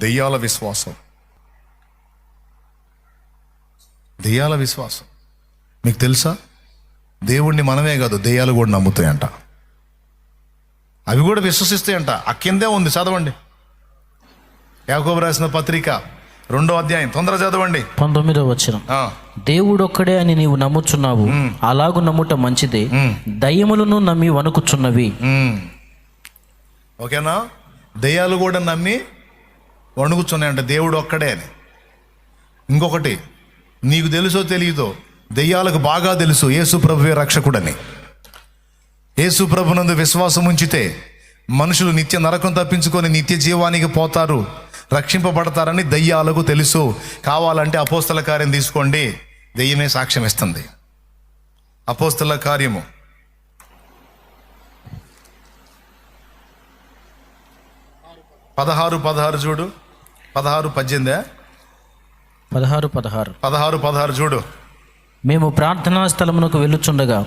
దెయ్యాల విశ్వాసం. దెయ్యాల విశ్వాసం. మీకు తెలుసా? దేవుణ్ణి మనమే కాదు దెయ్యాలు కూడా నమ్ముతాయంట. అవి కూడా విశ్వసిస్తాయంట. ఆ కిందే ఉంది చదవండి. యాకోబు రాసిన పత్రిక రెండో అధ్యాయం తొందర చదవండి. పంతొమ్మిదో వచ్చిన ఆ, దేవుడొక్కడే అని నీవు నమ్ముచున్నావు. అలాగు నమ్ముట మంచిదే. దయ్యములను నమ్మి వణుకుచున్నవి. ఓకేనా? దెయ్యాలు కూడా నమ్మి వణుకుతున్నాయంట దేవుడు ఒక్కడే అని. ఇంకొకటి నీకు తెలుసో తెలియదో దెయ్యాలకు బాగా తెలుసు యేసు ప్రభువే రక్షకుడని. యేసు ప్రభునందు విశ్వాసం ఉంచితే మనుషులు నిత్య నరకం తప్పించుకొని నిత్య జీవానికి పోతారు రక్షింపబడతారని దయ్యాలకు తెలుసు. కావాలంటే అపోస్తల కార్యం తీసుకోండి దెయ్యమే సాక్ష్యం ఇస్తుంది. అపోస్తల కార్యము. పదహారు పదహారు చూడు. పదహారు పద్దెనిమిదే? పదహారు పదహారు. పదహారు పదహారు చూడు. మేము ప్రార్థనా స్థలమునకు వెళ్ళుచుండగా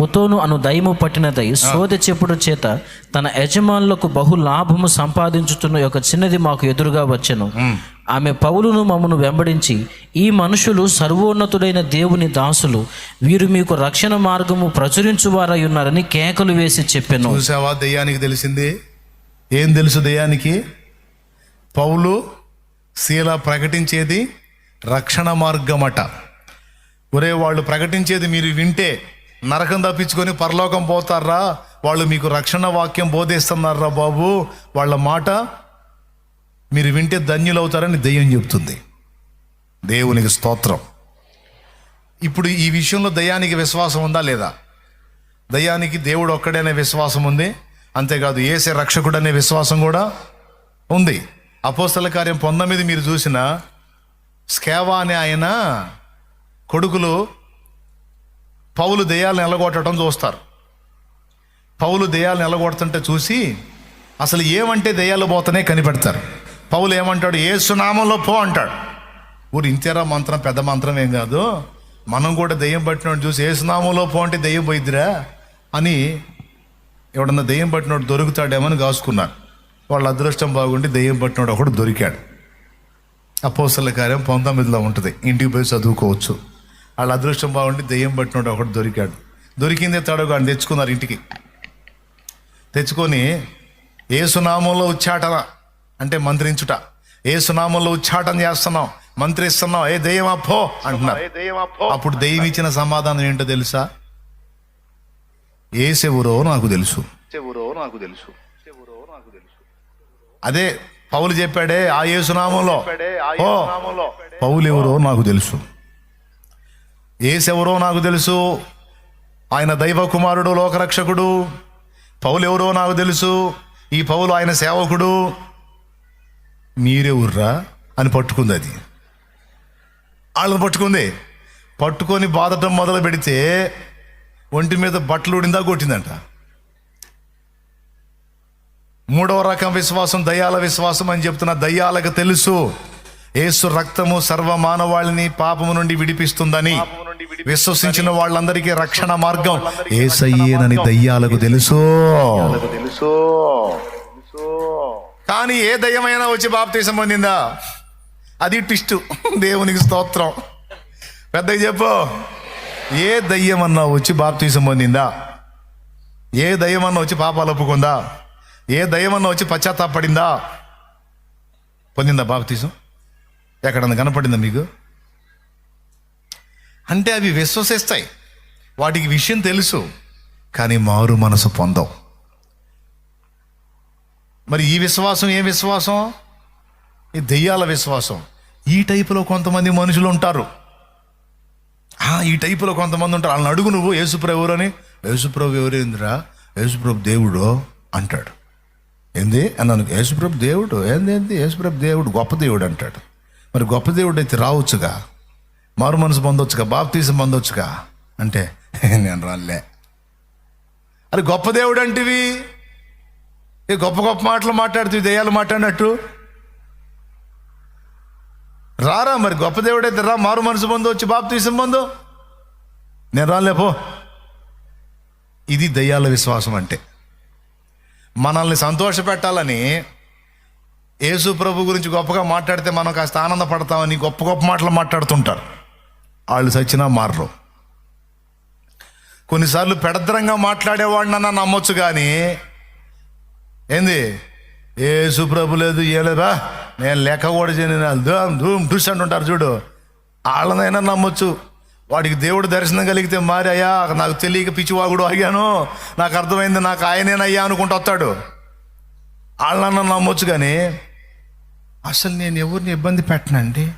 పుతోను అను దయము పట్టినదై సోదె చెప్పుడు చేత తన యజమానులకు బహు లాభము సంపాదించుతున్న ఒక చిన్నది మాకు ఎదురుగా వచ్చెను. ఆమె పౌలును మమ్మను వెంబడించి ఈ మనుషులు సర్వోన్నతుడైన దేవుని దాసులు వీరు మీకు రక్షణ మార్గము ప్రచురించువారై ఉన్నారని కేకలు వేసి చెప్పెను. చూసావా దెయ్యానికి తెలిసింది? ఏం తెలుసు దెయ్యానికి? పౌలు శీల ప్రకటించేది రక్షణ మార్గమట. ఒరే వాళ్ళు ప్రకటించేది మీరు వింటే నరకం తప్పించుకొని పరలోకం పోతారా? వాళ్ళు మీకు రక్షణ వాక్యం బోధిస్తున్నారా బాబు? వాళ్ళ మాట మీరు వింటే ధన్యులవుతారని దెయ్యం చెప్తుంది. దేవునికి స్తోత్రం. ఇప్పుడు ఈ విషయంలో దయ్యానికి విశ్వాసం ఉందా లేదా? దయ్యానికి దేవుడు ఒక్కడనే విశ్వాసం ఉంది. అంతేకాదు ఏసే రక్షకుడు అనే విశ్వాసం కూడా ఉంది. అపోస్తల కార్యం పొందమీది మీరు చూసిన స్కేవా అనే ఆయన కొడుకులు పౌలు దెయ్యాలను ఎలగొట్టడం చూస్తారు. పౌలు దెయ్యాలను ఎలగొడుతుంటే చూసి అసలు ఏమంటే దెయ్యాలు పోతనే కనిపెడతారు. పౌలు ఏమంటాడు? ఏ సునామంలో పో అంటాడు. ఊరు ఇంతేరా మంత్రం పెద్ద మంత్రం ఏం కాదు. మనం కూడా దెయ్యం పట్టినోడు చూసి ఏ సునామంలో పో అంటే దెయ్యం పోయిద్దిరా అని ఎవడన్నా దెయ్యం పట్టినోడు దొరుకుతాడేమని కాసుకున్నారు వాళ్ళ అదృష్టం బాగుండి దెయ్యం పట్టినోడు ఒకడు దొరికాడు. అపోసల కార్యం పంతొమ్మిదిలో ఉంటుంది. ఇంటికి పోయి చదువుకోవచ్చు. వాళ్ళ అదృష్టం బాగుండి దెయ్యం పట్టినోడు ఒకడు దొరికాడు. దొరికిందే తడగా తెచ్చుకున్నారు ఇంటికి. తెచ్చుకొని ఏ సునామంలో ఉచ్చాటన అంటే మంత్రించుట. ఏ సునామంలో ఉచ్చాటన చేస్తున్నాం. మంత్రిస్తున్నాం. ఏ దెయ్యమా పో అంటున్నారు. అప్పుడు దెయ్యం ఇచ్చిన సమాధానం ఏంటో తెలుసా? ఏసెవరో నాకు తెలుసు. చెవురో నాకు తెలుసు. అదే పౌలు చెప్పాడే ఆ యేసునామంలో ఓ పౌలు ఎవరో నాకు తెలుసు. ఏసెవరో నాకు తెలుసు. ఆయన దైవ కుమారుడు లోకరక్షకుడు. పౌలు ఎవరో నాకు తెలుసు. ఈ పౌలు ఆయన సేవకుడు. మీరెవర్రా అని పట్టుకుంది అది. వాళ్ళని పట్టుకుంది. పట్టుకొని బాధటం మొదలు పెడితే ఒంటి మీద బట్టలు ఉడిందా కొట్టిందంట. మూడవ రకం విశ్వాసం దయ్యాల విశ్వాసం అని చెప్తున్న దయ్యాలకు తెలుసు. ఏసు రక్తము సర్వ మానవాళిని పాపము నుండి విడిపిస్తుందని విశ్వసించిన వాళ్ళందరికీ రక్షణ మార్గం ఏసయ్యేనని దయ్యాలకు తెలుసు తెలుసు. కానీ ఏ దయ్యమైనా వచ్చి బాప్తీసం పొందిందా? అది ట్విస్ట్. దేవునికి స్తోత్రం. పెద్దగా చెప్పు. ఏ దయ్యమన్నా వచ్చి బాప్తీసం పొందిందా? ఏ దయ్యమన్నా వచ్చి పాపాలు ఒప్పుకుందా? ఏ దయ్యమన్నా వచ్చి పశ్చాత్తాపడిందా? పొందిందా బాప్తీసం? ఎక్కడన్నా కనపడిందా మీకు? అంటే అవి విశ్వసిస్తాయి. వాటికి విషయం తెలుసు కానీ మారు మనసు పొందవు. మరి ఈ విశ్వాసం ఏ విశ్వాసం? ఈ దెయ్యాల విశ్వాసం. ఈ టైపులో కొంతమంది మనుషులు ఉంటారు. ఈ టైపులో కొంతమంది ఉంటారు. వాళ్ళని అడుగు నువ్వు యేసుప్రభు ఎవరని యేసుప్రభు ఎవరేంద్రా యేసుప్రభు దేవుడు? అంటాడు. ఏంది? అన్నాను యేసుప్రభు దేవుడు ఏంది యేసుప్రభు దేవుడు గొప్ప దేవుడు అంటాడు. మరి గొప్ప దేవుడు అయితే రావచ్చుగా? మారు మనసు పొందొచ్చుగా? బాప్తీసం పొందొచ్చుగా? అంటే నేను రాలే అరే గొప్ప దేవుడు అంటివి? ఏ గొప్ప గొప్ప మాటలు మాట్లాడుతూ దెయ్యాలు మాట్లాడినట్టు? రారా మరి గొప్ప దేవుడైతే రా మారు మనసు పొందు వచ్చి బాప్తీసం పొందు. నేను రాలేపో ఇది దయ్యాల విశ్వాసం అంటే. మనల్ని సంతోషపెట్టాలని యేసు ప్రభు గురించి గొప్పగా మాట్లాడితే మనం కాస్త ఆనందపడతామని గొప్ప గొప్ప మాటలు మాట్లాడుతుంటారు. వాళ్ళు సచ్చినా మారరు. కొన్నిసార్లు పెడద్రంగా మాట్లాడేవాడినన్నా నమ్మొచ్చు కానీ ఏంది? ఏసు ప్రభు లేదు ఏలేదా నేను లెక్క కూడా చేయను ధూమ్ ధూమ్ టుస్ అంటుంటారు చూడు. వాళ్ళనైనా నమ్మొచ్చు. వాడికి దేవుడు దర్శనం కలిగితే మారయ్యా నాకు తెలియక పిచ్చివాగుడు అయ్యాను. నాకు అర్థమైంది నాకు ఆయనేనయ్యా అనుకుంటూ వస్తాడు. వాళ్ళన్న నమ్మొచ్చు కానీ అసలు నేను ఎవరిని ఇబ్బంది పెట్టనండి?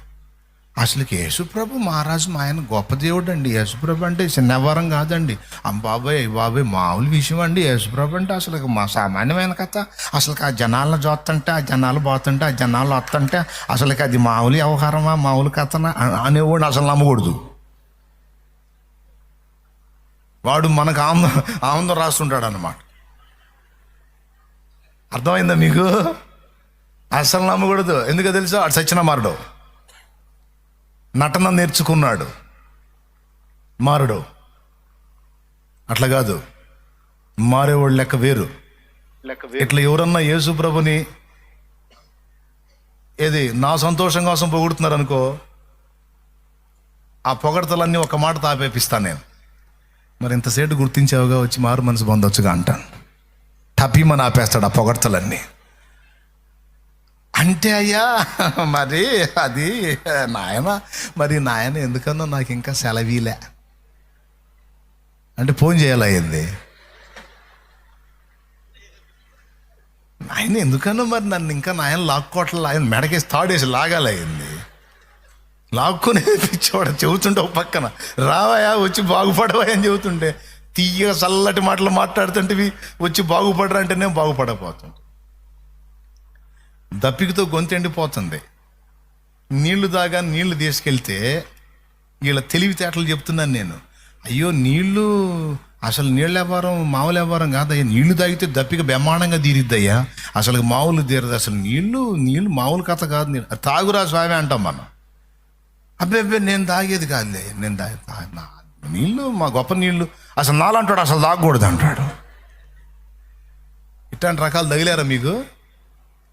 అసలు యేసుప్రభు మహారాజు మా ఆయన గొప్ప దేవుడు అండి యేసుప్రభు అంటే చిన్నవారం కాదండి. అంబాబాయ్ బాబాయ్ బాబాయ్ మామూలు విషయం అండి. యేసుప్రభు అంటే అసలు మా సామాన్యమైన కథ. అసలు ఆ జనాలను చూస్తుంటే ఆ జనాలు పోతుంటే ఆ జనాలు వస్తుంటే అసలుకి అది మామూలు వ్యవహారమా మామూలు కథనా అ- అనేవాడిని అసలు నమ్మకూడదు. వాడు మనకు ఆనందం ఆనందం రాస్తుంటాడు అన్నమాట అర్థమైందా మీకు? అసలు నమ్మకూడదు. ఎందుకో తెలుసా? అటు సచిన మారడు నటన నేర్చుకున్నాడు. మారడు. అట్లా కాదు. మారేవాడు లెక్క వేరు. లెక్క ఇట్లా ఎవరన్నా యేసు ప్రభుని ఏది నా సంతోషం కోసం పొగుడుతున్నారు అనుకో ఆ పొగడతలన్నీ ఒక మాట తాపేపిస్తాను నేను. మరి ఇంతసేపు గుర్తించావుగా వచ్చి మారు మనసు పొందొచ్చుగా అంటాను. టపీమని ఆపేస్తాడు ఆ పొగడ్తలన్నీ. అంటే అయ్యా మరి అది నాయన మరి నాయన ఎందుకన్నా నాకు ఇంకా సెలవీలే. అంటే ఫోన్ చేయాలయ్యింది ఆయన ఎందుకన్నా మరి నన్ను ఇంకా నాయన లాక్కోవట్లే ఆయన మెడకేసి తాడేసి లాగాలయ్యింది లాక్కునే పిచ్చివాడు చెబుతుంటే ఒక పక్కన. రావయా వచ్చి బాగుపడవా అని చెబుతుంటే తీయ చల్లటి మాటలు మాట్లాడుతుంటేవి వచ్చి బాగుపడరా అంటే నేను బాగుపడకపోతుంది దప్పికతో గొంతు ఎండిపోతుంది. నీళ్ళు దాగా నీళ్ళు తీసుకెళ్తే వీళ్ళ తెలివితేటలు చెప్తున్నాను నేను. అయ్యో నీళ్ళు అసలు నీళ్ళ వ్యాపారం మామూలు వ్యాపారం కాదయ్యా. నీళ్ళు తాగితే దప్పిక బ్రహ్మాండంగా తీరిద్దయ్యా. అసలు మామూలు తీరదు. అసలు నీళ్ళు నీళ్ళు మామూలు కథ కాదు. నీళ్ళు తాగురా స్వామి అంటాం మనం. అబ్బే అబ్బే నేను తాగేది కాదులే. నేను తాగే నీళ్ళు మా గొప్ప నీళ్ళు. అసలు నాలంటాడు అసలు తాగకూడదు అంటాడు. ఇట్లాంటి రకాలు తగిలారా మీకు?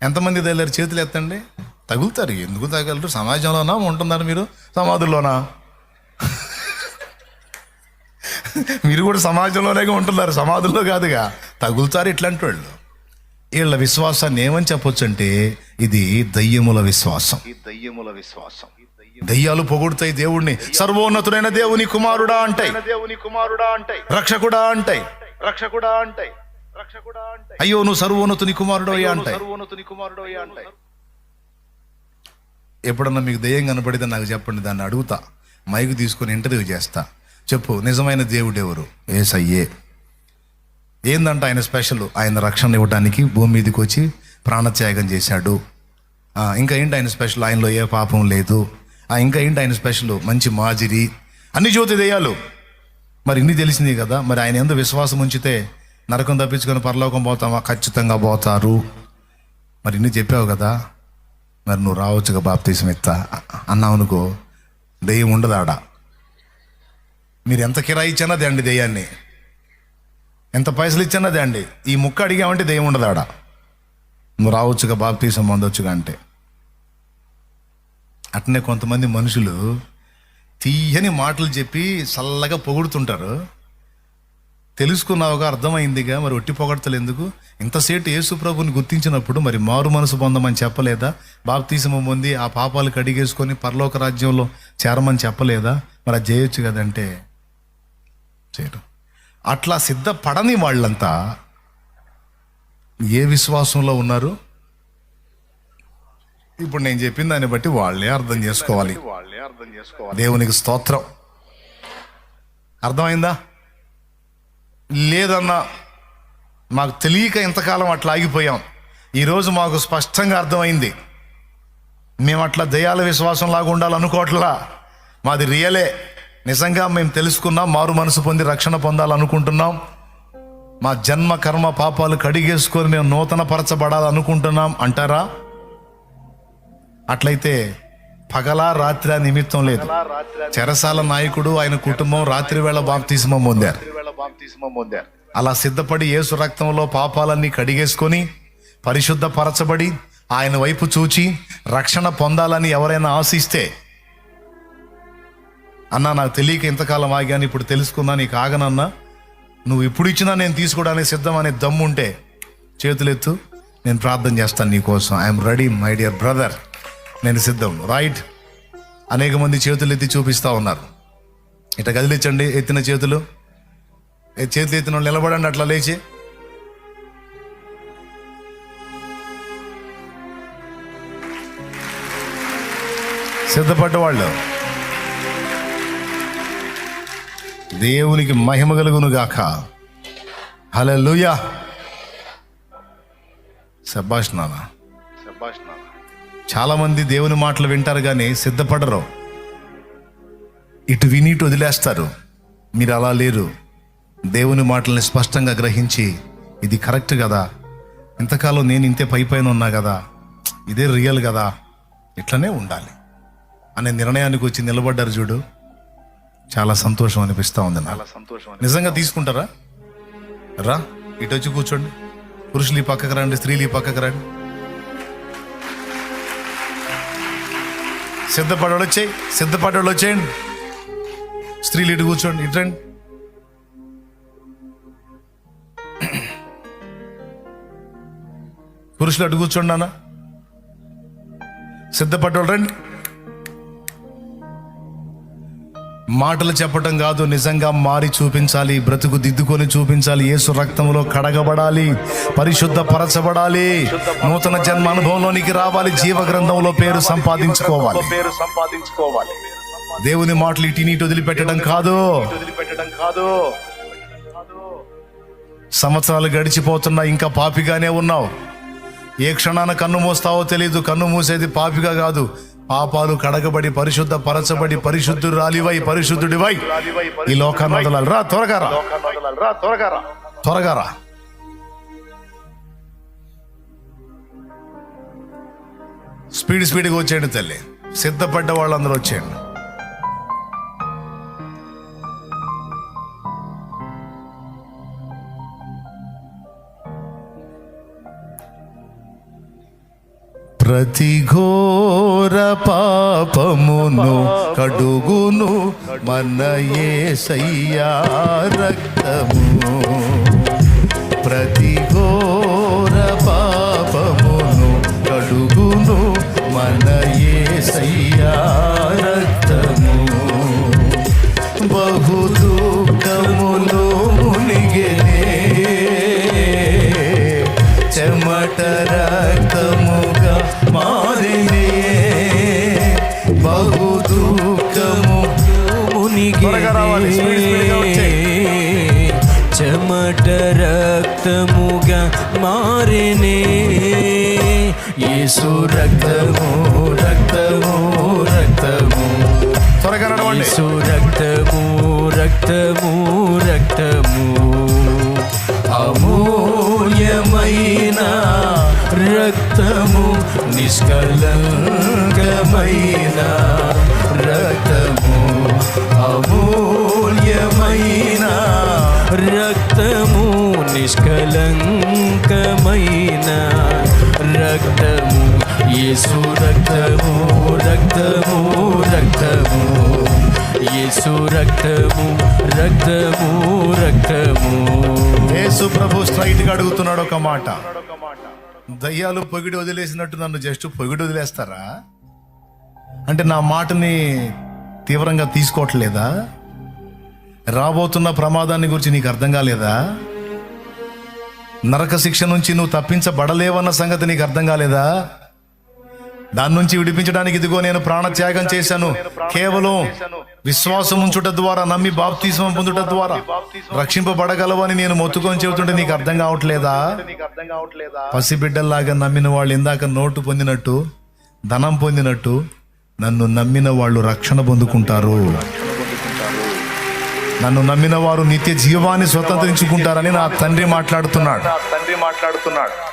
ఎంతమంది తగిలారు? చేతులు ఎత్తండి. తగులుతారు. ఎందుకు తగలరు? సమాజంలోనా? ఉంటున్నారు మీరు? సమాధుల్లోనా? మీరు కూడా సమాజంలోనే ఉంటున్నారు. సమాధుల్లో కాదుగా. తగులుతారు ఇట్లాంటి వాళ్ళు వీళ్ళ విశ్వాసాన్ని ఏమని చెప్పొచ్చు అంటే ఇది దయ్యముల విశ్వాసం. ఈ దయ్యముల విశ్వాసం. దయ్యాలు పొగుడుతాయి దేవుణ్ణి. సర్వోన్నతుడైన దేవుని కుమారుడా అంటాయి దేవుని కుమారుడా అంటాయి రక్షకుడా అంటాయి రక్షకుడా అంటాయి రక్షకుడా అంటాయి అయ్యో నువ్వు సర్వోన్నతుని కుమారుడు అయ్యా అంటాయి సర్వోన్నతుని కుమారుడు అంటాయి ఎప్పుడన్నా మీకు దయ్యం కనపడితే నాకు చెప్పండి దాన్ని అడుగుతా. మైకు తీసుకొని ఇంటర్వ్యూ చేస్తా. చెప్పు నిజమైన దేవుడు ఎవరు? ఏసయ్యే. ఏందంట ఆయన స్పెషల్? ఆయన రక్షణ ఇవ్వడానికి భూమి మీదకి వచ్చి ప్రాణత్యాగం చేశాడు. ఇంకా ఏంటి ఆయన స్పెషల్? ఆయనలో ఏ పాపం లేదు. ఇంకా ఏంటి ఆయన స్పెషల్? మంచి మాజిరి అన్ని జ్యోతి దెయ్యాలు. మరి ఇన్ని తెలిసింది కదా? మరి ఆయన ఎందు విశ్వాసం ఉంచితే నరకం తప్పించుకొని పరలోకం పోతామా? ఖచ్చితంగా పోతారు. మరి ఇన్ని చెప్పావు కదా? మరి నువ్వు రావచ్చుగా బాప్తీసం ఎత్తా అన్నావు అనుకో దెయ్యం ఉండదు ఆడ. మీరు ఎంత కిరాయి ఇచ్చినా అండి దెయ్యాన్ని? ఎంత పైసలు ఇచ్చినా అండి ఈ ముక్క అడిగామంటే దెయ్యం ఉండదు ఆడ. నువ్వు రావచ్చుగా బాప్తీసం పొందొచ్చుగా అంటే. అట్నే కొంతమంది మనుషులు తీయని మాటలు చెప్పి చల్లగా పొగుడుతుంటారు. తెలుసుకున్నావుగా అర్థమైందిగా మరి ఒట్టి పొగడతలు ఎందుకు? ఇంతసేటు యేసు ప్రభుని గుర్తించినప్పుడు మరి మారు మనసు పొందమని చెప్పలేదా? బాప్తీసమం పొంది ఆ పాపాలు కడిగేసుకొని పరలోక రాజ్యంలో చేరమని చెప్పలేదా? మరి అది చేయొచ్చు కదంటే. చేయడం అట్లా సిద్ధపడని వాళ్ళంతా ఏ విశ్వాసంలో ఉన్నారు? ఇప్పుడు నేను చెప్పిన దాన్ని బట్టి వాళ్ళే అర్థం చేసుకోవాలి. వాళ్ళే అర్థం చేసుకోవాలి. దేవునికి స్తోత్రం. అర్థమైందా? లేదన్నా మాకు తెలియక ఇంతకాలం అట్లా ఆగిపోయాం. ఈరోజు మాకు స్పష్టంగా అర్థమైంది. మేము అట్లా దయాల విశ్వాసం లాగా ఉండాలనుకోవట్లా. మాది రియలే. నిజంగా మేము తెలుసుకున్నాం మారు మనసు పొంది రక్షణ పొందాలనుకుంటున్నాం. మా జన్మ కర్మ పాపాలు కడిగేసుకొని మేము నూతన పరచబడాలనుకుంటున్నాం అంటారా? అట్లయితే పగలా రాత్రి నిమిత్తం లేదు. చెరసాల నాయకుడు ఆయన కుటుంబం రాత్రి వేళ బాప్తిస్మం పొందారు. అలా సిద్ధపడి యేసు రక్తంలో పాపాలన్నీ కడిగేసుకొని పరిశుద్ధపరచబడి ఆయన వైపు చూచి రక్షణ పొందాలని ఎవరైనా ఆశిస్తే అన్నా నాకు తెలియక ఇంతకాలం ఆగాను ఇప్పుడు తెలుసుకున్నా నీకు ఆగనన్నా నువ్వు ఇప్పుడు ఇచ్చినా నేను తీసుకోవడానికి సిద్ధం అనే దమ్ము ఉంటే చేతులెత్తు నేను ప్రార్థన చేస్తాను నీకోసం. I'm ready my dear brother. నేను సిద్ధం రైట్ అనేక మంది చేతులు ఎత్తి చూపిస్తా ఉన్నారు. ఇట కదిలించండి ఎత్తిన చేతులు. ఏ చేతులు ఎత్తిన వాళ్ళు నిలబడండి అట్లా లేచి. సిద్ధపడ్డ వాళ్ళు దేవునికి మహిమ కలుగును గాక హలో లూయా నాన్న చాలా మంది దేవుని మాటలు వింటారు కానీ సిద్ధపడరు. ఇటు విని ఇటు వదిలేస్తారు. మీరు అలా లేరు. దేవుని మాటల్ని స్పష్టంగా గ్రహించి ఇది కరెక్ట్ కదా? ఇంతకాలం నేను ఇంతే పై పైన ఉన్నా కదా? ఇదే రియల్ కదా? ఇట్లనే ఉండాలి. అనే నిర్ణయానికి వచ్చి నిలబడ్డారు చూడు. చాలా సంతోషం అనిపిస్తా ఉంది నాకు. చాలా సంతోషం నిజంగా తీసుకుంటారా? రా ఇటు వచ్చి కూర్చోండి. పురుషులు ఈ పక్కకు రండి స్త్రీలు ఈ పక్కకు రండి. సిద్ధపడవాళ్ళు వచ్చేయి సిద్ధపడవాళ్ళు వచ్చేయండి. స్త్రీలు ఇటు కూర్చోండి ఇటు రండి పురుషులు అటు కూర్చోండి నాన్న. సిద్ధపడ్డోళ్ళు రండి. మాటలు చెప్పటం కాదు నిజంగా మారి చూపించాలి బ్రతుకు దిద్దుకొని చూపించాలి యేసు రక్తంలో కడగబడాలి పరిశుద్ధ పరచబడాలి నూతన జన్మ అనుభవంలోనికి రావాలి జీవ గ్రంథంలో పేరు సంపాదించుకోవాలి. పేరు సంపాదించుకోవాలి దేవుని మాటలు ఇటు నీటి వదిలిపెట్టడం కాదు. వదిలిపెట్టడం కాదు సంవత్సరాలు గడిచిపోతున్నా ఇంకా పాపిగానే ఉన్నావు. ఏ క్షణాన కన్ను మూస్తావో తెలియదు కన్ను మూసేది పాపిగా కాదు. పాపాలు కడగబడి పరిశుద్ధ పరచబడి పరిశుద్ధురాలివై పరిశుద్ధుడివై. ఈ లోకాన్ని వదలాలి రా త్వరగా రా లోకాన్ని త్వరగా రా. త్వరగా రా. స్పీడ్ స్పీడ్గా వచ్చేయండి తల్లి. సిద్ధపడ్డ వాళ్ళందరూ వచ్చేయండి. ప్రతి ఘో పాపమును కడుగును మన ఏసయ్యా రక్తము. ప్రతిగో రక్తముగా మారినే. యేసు రక్తము రక్తము రక్తము. త్వరగా నడవండి. యేసు రక్తము రక్తము రక్తము. అమూల్యమైన రక్తము నిష్కలంకమైన రక్తము. అమూల్యమైన రక్తము. నిష్కలంకమైన రక్తము యేసు రక్తము రక్తము రక్తము. యేసు రక్తము రక్తము రక్తము. యేసు ప్రభు స్ట్రైట్గా అడుగుతున్నాడు ఒక మాట. దయ్యాలు పొగిడి వదిలేసినట్టు నన్ను జస్ట్ పొగిడి వదిలేస్తారా? అంటే నా మాటని తీవ్రంగా తీసుకోవట్లేదా? రాబోతున్న ప్రమాదాన్ని గురించి నీకు అర్థం కాలేదా? నరక శిక్ష నుంచి నువ్వు తప్పించబడలేవన్న సంగతి నీకు అర్థం కాలేదా? దాని నుంచి విడిపించడానికి ఇదిగో నేను ప్రాణత్యాగం చేశాను. కేవలం విశ్వాసం ఉంచుట ద్వారా నమ్మి బాప్తీసం పొందుట ద్వారా రక్షింపబడగలవని నేను మొత్తుకొని చెబుతుంటే నీకు అర్థం కావట్లేదా నీకు అర్థం కావట్లేదా? పసిబిడ్డల్లాగా నమ్మిన వాళ్ళు ఇందాక నోటు పొందినట్టు ధనం పొందినట్టు నన్ను నమ్మిన వాళ్ళు రక్షణ పొందుకుంటారు. నన్ను నమ్మిన వారు నిత్య జీవాన్ని స్వతంత్రించుకుంటారని నా తండ్రి మాట్లాడుతున్నాడు. నా తండ్రి మాట్లాడుతున్నాడు.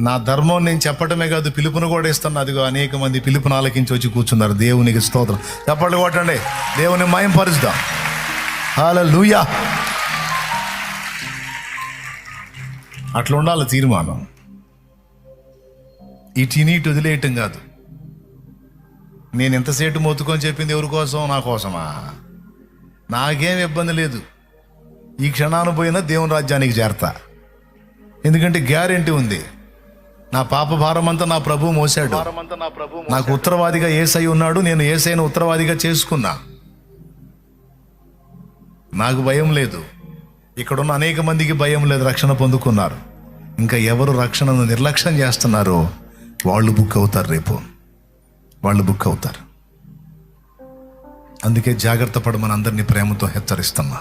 నా ధర్మం నేను చెప్పటమే కాదు పిలుపును కూడా ఇస్తాను. అదిగో అనేక మంది పిలుపును ఆలకించి వచ్చి కూర్చున్నారు. దేవునికి స్తోత్రం. చెప్పండి కొట్టండి. దేవుని మయం పరుచుదాం హల్లెలూయా అట్లా ఉండాలి తీర్మానం. ఇటు నీటి వదిలేయటం కాదు. నేను ఇంతసేపు మొత్తుకొని చెప్పింది ఎవరి కోసం నా కోసమా? నాకేం ఇబ్బంది లేదు. ఈ క్షణాను పోయినా దేవుని రాజ్యానికి చేరతా. ఎందుకంటే గ్యారెంటీ ఉంది. నా పాప భారం అంతా నా ప్రభు మోసాడు నా నాకు ఉత్తరవాదిగా ఏసై ఉన్నాడు. నేను ఏసైన ఉత్తరవాదిగా చేసుకున్నా. నాకు భయం లేదు. ఇక్కడున్న అనేక మందికి భయం లేదు. రక్షణ పొందుకున్నారు. ఇంకా ఎవరు రక్షణను నిర్లక్ష్యం చేస్తున్నారో వాళ్ళు బుక్ అవుతారు రేపు. వాళ్ళు బుక్ అవుతారు అందుకే జాగ్రత్త పడమని అందరినీ ప్రేమతో హెచ్చరిస్తున్నా.